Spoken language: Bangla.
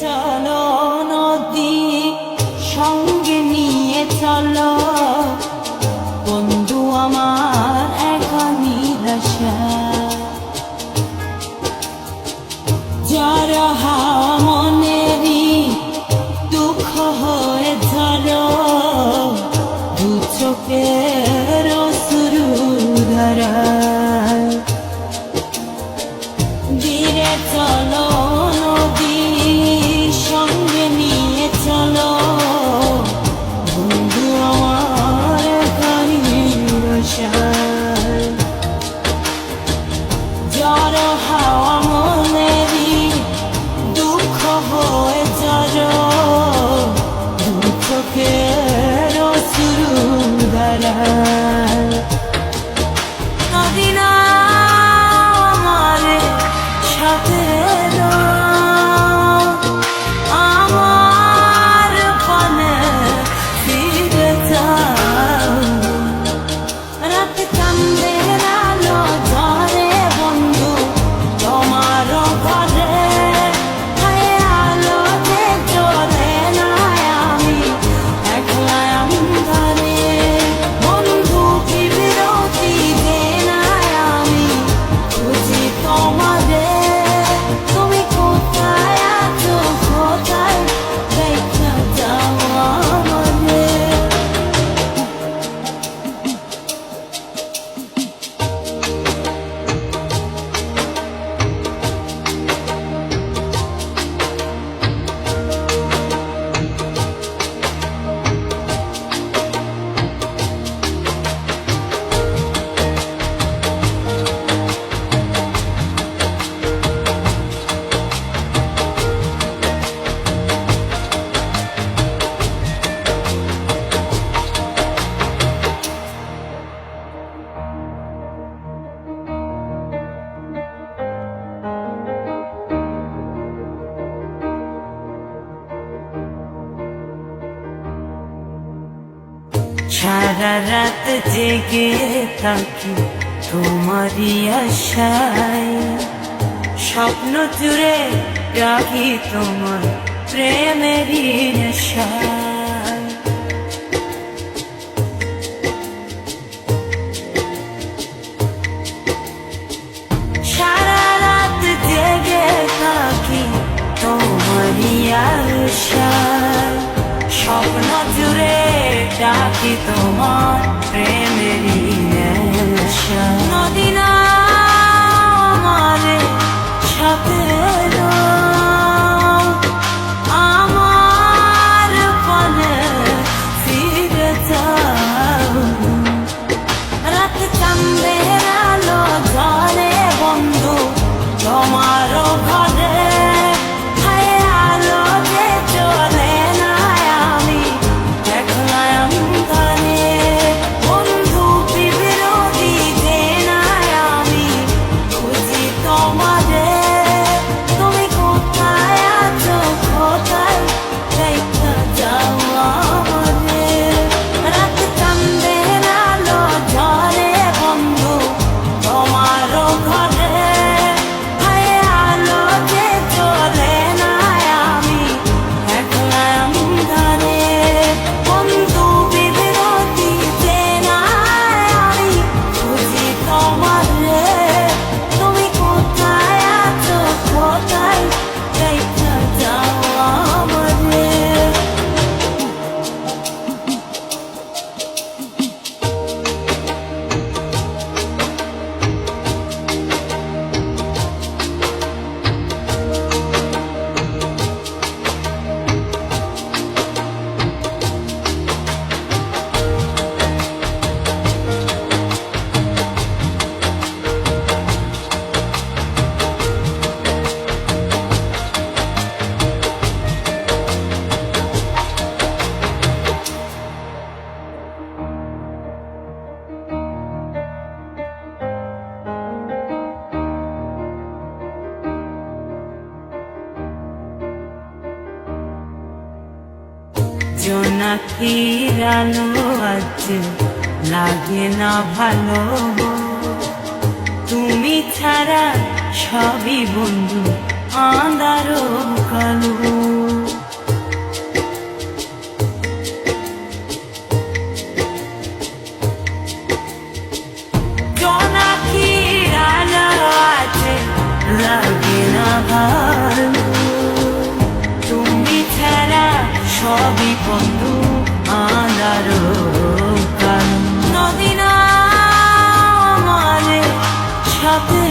guitar. সারা রাত জেগে থাকি তোমারই আশায় স্বপ্ন জুড়ে রাখি তোমার প্রেমের সারা রাত জেগে থাকি তোমারই Lucia. দেখি তোমার প্রেম? নাকি আলো আজ লাগে না ভালো তুমি ছাড়া সবই বন্ধু আন্দারো কালো লাগে Uh -huh. বিপন্ন আনারো কারণ সাথে